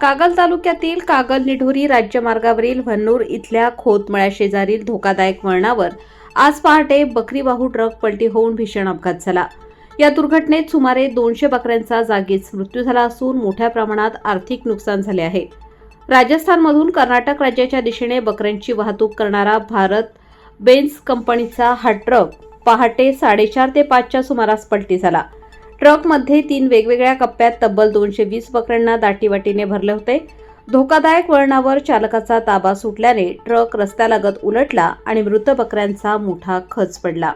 कागल तालुक्यातील कागल निढोरी राज्यमार्गावरील भन्नूर इथल्या खोतमळ्या शेजारील धोकादायक वळणावर आज पहाटे बकरीवाहू ट्रक पलटी होऊन भीषण अपघात झाला. या दुर्घटनेत सुमारे दोनशे बकऱ्यांचा जागीच मृत्यू झाला असून मोठ्या प्रमाणात आर्थिक नुकसान झाले आहे. राजस्थानमधून कर्नाटक राज्याच्या दिशेने बकऱ्यांची वाहतूक करणारा भारत बेन्स कंपनीचा हा ट्रक पहाटे साडेचार ते पाचच्या सुमारास पलटी झाला. ट्रकमध्ये तीन वेगवेगळ्या कप्प्यात तब्बल दोनशे वीस बकऱ्यांना दाटीवाटीने भरले होते. धोकादायक वळणावर चालकाचा ताबा सुटल्याने ट्रक रस्त्यालगत उलटला आणि मृत बकऱ्यांचा मोठा खच पडला.